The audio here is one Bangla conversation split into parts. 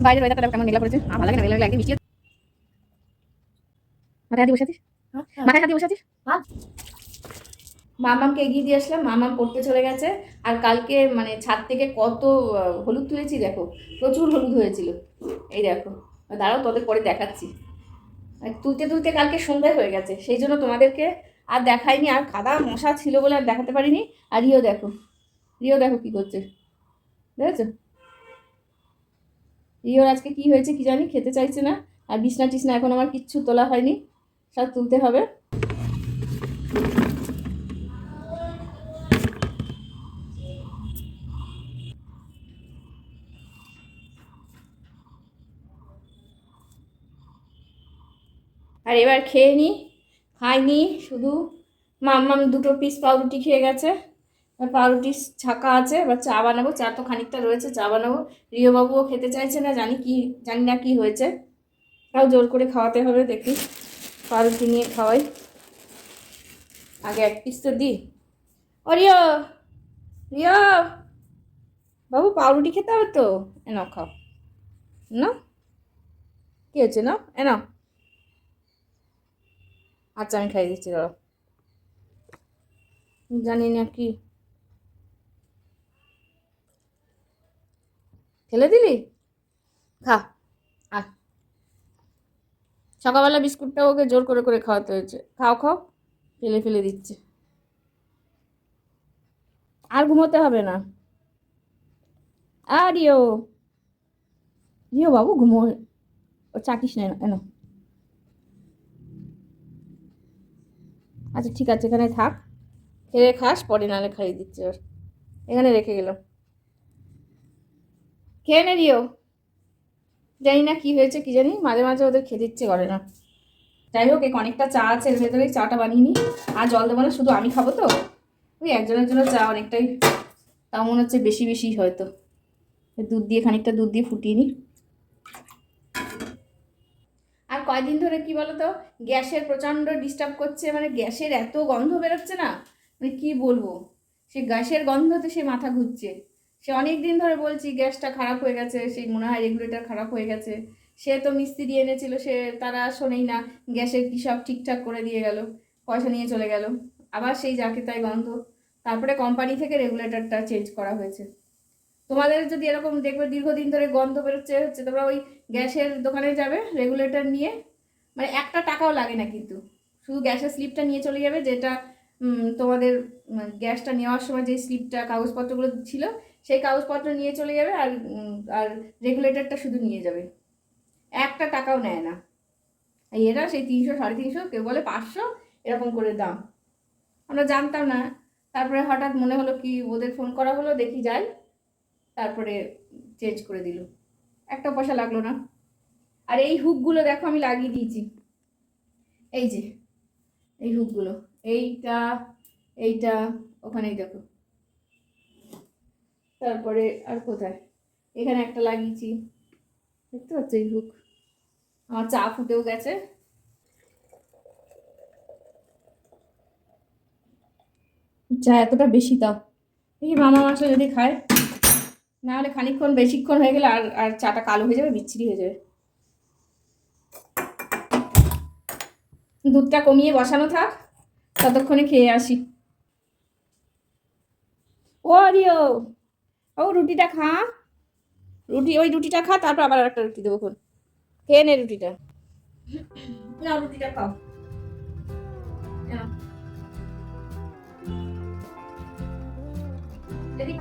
বাইরের ওয়েদারটা কেমন মেঘলা করেছে আমার ভালো লাগে না লাগে বৃষ্টি হচ্ছে। মাথায় হাত বসে আছিস? মাথায় হাত বসে আছিস? মামামকে এগিয়ে দিয়ে আসলাম মামাম পড়তে চলে গেছে। আর কালকে মানে ছাদ থেকে কত হলুদ তুলেছি দেখো প্রচুর হলুদ হয়েছিল। এই দেখো দাঁড়াও তোদের পরে দেখাচ্ছি। তুলতে তুলতে কালকে সন্ধ্যায় হয়ে গেছে সেই জন্য তোমাদেরকে আর দেখাইনি আর কাদা মশা ছিল বলে আর দেখাতে পারিনি। আর রিও দেখো রিও দেখো কি করছে। দেখেছ? রিওর আজকে কি হয়েছে কি জানি, খেতে চাইছে না। আর বিছনা টিছনা এখন আমার কিচ্ছু তোলা হয়নি, সব তুলতে হবে। আর এবার খেয়ে নিই খাইনি, শুধু মাম্মাম দুটো পিস পাউরুটি খেয়ে গেছে। পাউরুটি ছাকা আছে, এবার চা বানাবো, চা তো খানিকটা রয়েছে, চা বানাবো। রিয়বাবুও খেতে চাইছে না, জানি কি, জানি না কি হয়েছে। তাও জোর করে খাওয়াতে হবে, দেখি। পাউরুটি নিয়ে খাওয়াই। আগে এক পিস তো দিই। ও রিও রিও বাবু পাউরুটি খেতে হবে তো? এনাও খাও। না কি হচ্ছে না এনাও আচ্ছা আমি খাইয়ে দিচ্ছি ধরো জানি না কি। ফেলে দিলি? খা। আ সকালবেলা বিস্কুটটা ওকে জোর করে করে খাওয়াতে হয়েছে। খাও খাও। ফেলে ফেলে দিচ্ছে। আর ঘুমোতে হবে না। আর রিও রিও বাবু ঘুমো। ও চাকিস না, এনো আচ্ছা ঠিক আছে, এখানে থাক। খেয়ে খাস, পরে নালে খাইয়ে দিচ্ছে। ওর এখানে রেখে গেলাম। খেয়ে নে রিও। জানি না কি হয়েছে, কি জানি, মাঝে মাঝে ওদের খেতে ইচ্ছে করে না। যাই হোক, এক অনেকটা চা আছে ভেতরে চাটা বানিয়ে নিই আর জল দেবো না, শুধু আমি খাব তো। ওই একজনের জন্য চা অনেকটাই, তাও মনে হচ্ছে বেশি বেশি হয়তো। দুধ দিয়ে, খানিকটা দুধ দিয়ে ফুটিয়ে নিই আর কয়দিন ধরে কি বলতো, গ্যাসের প্রচণ্ড ডিস্টার্ব করছে মানে গ্যাসের এত গন্ধ বেরোচ্ছে না। মানে কি বলব, সে গ্যাসের গন্ধতে সে মাথা ঘুরছে। সে অনেক দিন ধরে বলছি, গ্যাসটা খারাপ হয়ে গেছে, সেই মনে হয় রেগুলেটর খারাপ হয়ে গেছে। সে তো মিস্ত্রি এনেছিল, সে তারা শোনেই না, গ্যাসের কী সব ঠিকঠাক করে দিয়ে গেল, পয়সা নিয়ে চলে গেল। আবার সেই যাকে তাই গন্ধ। তারপরে কোম্পানি থেকে রেগুলেটরটা চেঞ্জ করা হয়েছে। তোমাদের যদি এরকম দেখবে দীর্ঘদিন ধরে গন্ধ বেরোচ্ছে, হচ্ছে তোমরা ওই গ্যাসের দোকানে যাবে রেগুলেটর নিয়ে মানে একটা টাকাও লাগে না কিন্তু। শুধু গ্যাসের স্লিপটা নিয়ে চলে যাবে, যেটা তোমাদের গ্যাসটা নেওয়ার সময় যে স্লিপটা কাগজপত্রগুলো ছিল সেই কাগজপত্র নিয়ে চলে যাবে আর আর রেগুলেটরটা শুধু নিয়ে যাবে। একটা টাকাও নেয় না। এরা সেই তিনশো, সাড়ে তিনশো, কেউ বলে পাঁচশো, এরকম করে দাম। আমরা জানতাম না। তারপরে হঠাৎ মনে হলো কি, ওদের ফোন করা হলো, দেখি যাই তারপরে চেঞ্জ করে দিল। একটা পয়সা লাগল না। আর এই হুকগুলো দেখো, আমি লাগিয়ে দিয়েছি। এই যে, এই হুকগুলো এইটা এইটা, ওখানেই দেখো। তারপরে আর কোথায়? এখানে একটা লাগিয়েছি। দেখতে পাচ্ছ এই হুক আমার চা ফুটেও গেছে। চা এতটা বেশি দাও এই মামা মাসে যদি খায় না হলে খানিকক্ষণ, বেশিক্ষণ হয়ে গেলে আর আর চাটা কালো হয়ে যাবে, বিচ্ছিরি হয়ে যাবে। দুধটা কমিয়ে বসানো থাক, ততক্ষণে খেয়ে আসি। ও রিও ও রুটিটা খা। রুটি ওই রুটিটা খা তারপর আবার একটা রুটি দেবো কোন খেয়ে নে রুটিটা। রুটিটা খাও। এদিক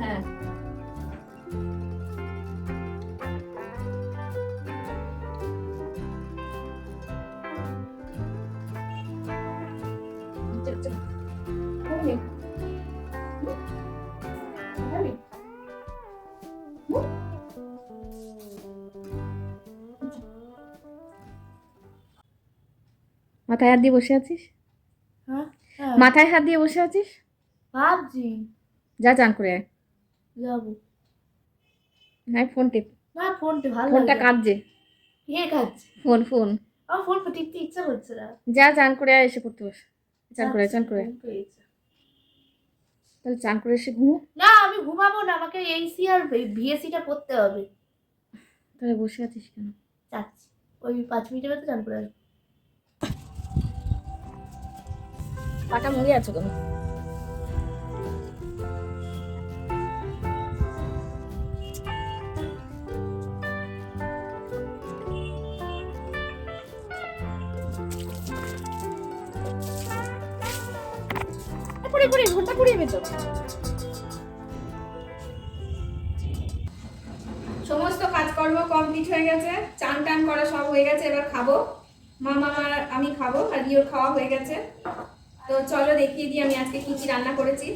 হ্যাঁ। চল, চল। মাথায় হাত দিয়ে বসে আছিস? হ্যাঁ হ্যাঁ। মাথায় হাত দিয়ে বসে আছিস? ভাবছি যা চান করে আয়। যাব। হ্যাঁ ফোন টিপ। না ফোনটা ভালো ফোনটা কাঁদছে। কে কাজ ফোন ফোন আমার ফোনটা টিপতে ইচ্ছা করছে না। যা চান করে আয় এসে পড়তে বস। চান করে চান করে। ফোন। তাহলে চান করে এসে ঘুমো। না আমি ঘুমাবো না আমাকে এইসি আর ভিএসিটা পড়তে হবে। তাহলে বসে আছিস কেন? যাচ্ছি। ওই পাঁচ মিনিটের মধ্যে চান করে আসব। পাটা মুড়ে আছো কেন? সমস্ত কাজকর্ম কমপ্লিট হয়ে গেছে, চান টান করা সব হয়ে গেছে, এবার খাব। মামা আর আমি খাব, আর রিওর খাওয়া হয়ে গেছে। তো চলো দেখিয়ে দিই আমি আজকে কি কি রান্না করেছি।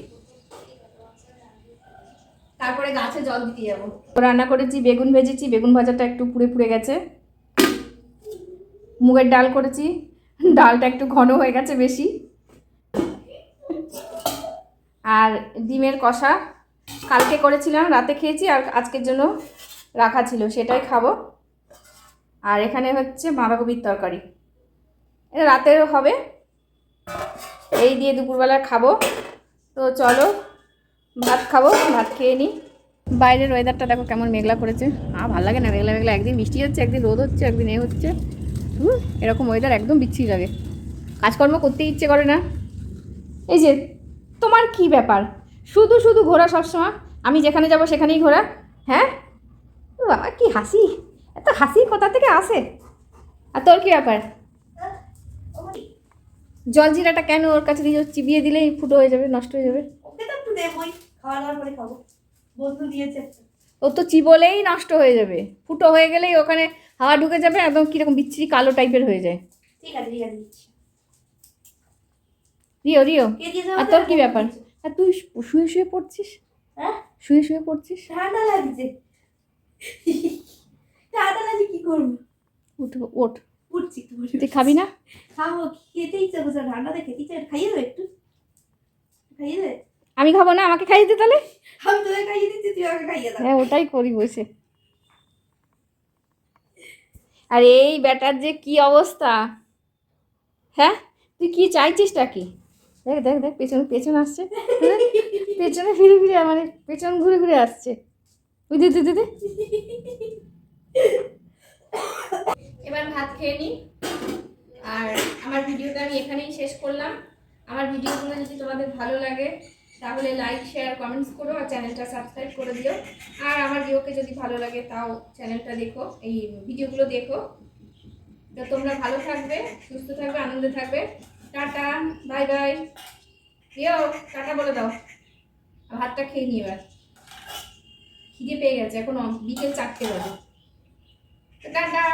তারপরে গাছে জল দিতে যাব। রান্না করেছি বেগুন ভেজেছি, বেগুন ভাজাটা একটু পুড়ে পুড়ে গেছে। মুগের ডাল করেছি, ডালটা একটু ঘন হয়ে গেছে বেশি। আর ডিমের কষা, কালকে করেছিলাম, রাতে খেয়েছি আর আজকের জন্য রাখা ছিল, সেটাই খাব। আর এখানে হচ্ছে বাঁধাকপির তরকারি। এটা রাতের হবে এই দিয়ে দুপুরবেলা খাব। তো চলো, ভাত খাব, ভাত খেয়ে নিই বাইরের ওয়েদারটা দেখো কেমন মেঘলা করেছে। আর ভালো লাগে না মেঘলা মেঘলা, একদিন বৃষ্টি হচ্ছে, একদিন রোদ হচ্ছে, একদিন এ হচ্ছে। এরকম ওয়েদার একদম বিচ্ছিরি লাগে। কাজকর্ম করতে ইচ্ছে করে না। এই যে, তোমার কি ব্যাপার? শুধু শুধু ঘোরা সবসময়? আমি যেখানে যাব সেখানেই ঘোরা হ্যাঁ? বাবা, কি হাসি। এত হাসি কোথা থেকে আসে। আর তোর কি ব্যাপার? জলজিরাটা কেন ওর কাছে দিয়ে চিবিয়ে দিলেই ফুটো হয়ে যাবে নষ্ট হয়ে যাবে। ওকে তো একটু দেবই খাওয়া দাওয়ার পরে খাব। বন্ধু দিয়েছে। ও তো চিবলেই নষ্ট হয়ে যাবে। ফুটো হয়ে গেলেই ওখানে হাওয়া ঢুকে যাবে একদম কীরকম বিচ্ছিরি কালো টাইপের হয়ে যায়। ঠিক আছে ঠিক আছে রিও রিও। আর তোর কি ব্যাপার? আর তুই শুয়ে শুয়ে পড়ছিস? হ্যাঁ? শুয়ে শুয়ে পড়ছিস? ঠান্ডা লাগছে। ঠান্ডা লাগছে কি করব? উঠ ওঠ বসে তুই খাবি না খাব খেতে ইচ্ছে করছে ঠান্ডাতে খেতে ইচ্ছে খাইয়ে দেবে একটু খাইয়ে দেবে আমি খাব না আমাকে খাইয়ে দে তাহলে আমি তোকে খাইয়ে দিচ্ছি তুই আমাকে খাইয়ে দাও হ্যাঁ ওটাই করি বসে আর এই ব্যাটার যে কি অবস্থা? হ্যাঁ? তুই কি চাইছিসটা কি দেখ দেখ দেখ পেছনে পেছন আসছে। হ্যাঁ? পেছনে ফিরে ফিরে মানে পেছন ঘুরে ঘুরে আসছে। দিদি দিদি এবার ভাত খেয়ে নিই। আর আমার ভিডিওটা আমি এখানেই শেষ করলাম। আমার ভিডিওগুলো যদি তোমাদের ভালো লাগে, তাহলে লাইক শেয়ার কমেন্টস করো আর চ্যানেলটা সাবস্ক্রাইব করে দিও। আর আমার ভিডিওকে যদি ভালো লাগে, তাও চ্যানেলটা দেখো, এই ভিডিওগুলো দেখো। তো তোমরা ভালো থাকবে, সুস্থ থাকবে, আনন্দে থাকবে। টাটা বাই বাই প্রিয় টাটা বলে দাও। ভাতটা খেয়ে নিই এবার। খিদে পেয়ে গেছে, এখন বিকেল চারটে বাজে। টাটা।